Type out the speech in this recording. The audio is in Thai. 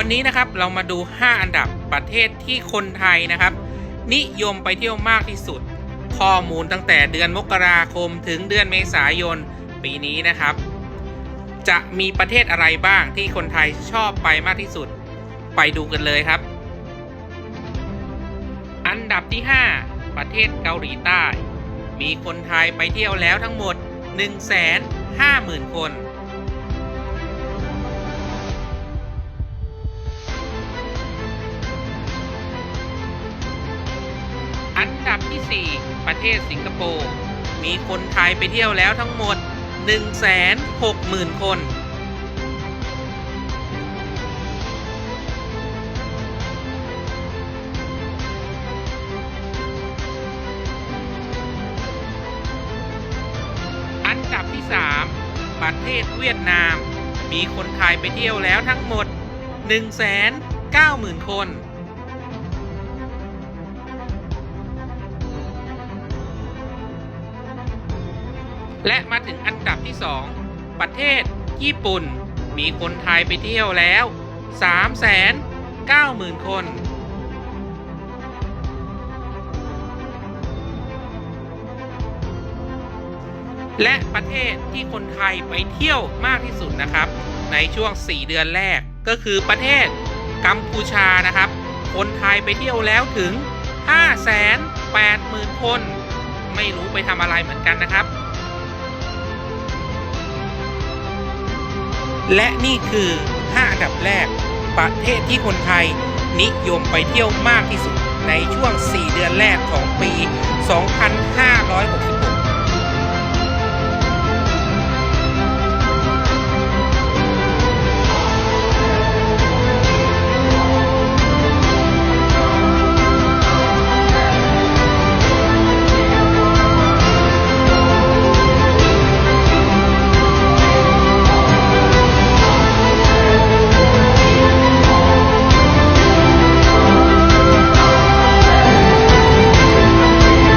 วันนี้นะครับเรามาดู 5 อันดับประเทศที่คนไทยนะครับ นิยมไปเที่ยวมากที่สุด ข้อมูลตั้งแต่เดือนมกราคมถึงเดือนเมษายนปีนี้นะครับ จะมีประเทศอะไรบ้างที่คนไทยชอบไปมากที่สุด ไปดูกันเลยครับ อันดับที่ 5 ประเทศเกาหลีใต้ มีคนไทยไปเที่ยวแล้วทั้งหมด 150,000 คน อันดับที่ 4 ประเทศสิงคโปร์ มีคนไทยไปเที่ยวแล้วทั้งหมด 160,000 คน อันดับที่ 3 ประเทศเวียดนาม มีคนไทยไปเที่ยวแล้วทั้งหมด 190,000 คน และมาถึงอันดับที่ 2 ประเทศญี่ปุ่น มีคนไทยไปเที่ยวแล้ว 390,000 คน และประเทศที่คนไทยไปเที่ยวมากที่สุดนะครับ ในช่วง 4 เดือนแรกก็คือประเทศกัมพูชานะครับ คนไทยไปเที่ยวแล้วถึง 580,000 คน ไม่รู้ไปทำอะไรเหมือนกันนะครับ และนี่คือ 5 อันดับแรก ประเทศที่คนไทยนิยมไปเที่ยวมากที่สุดในช่วง 4 เดือนแรกของปี 2 5 6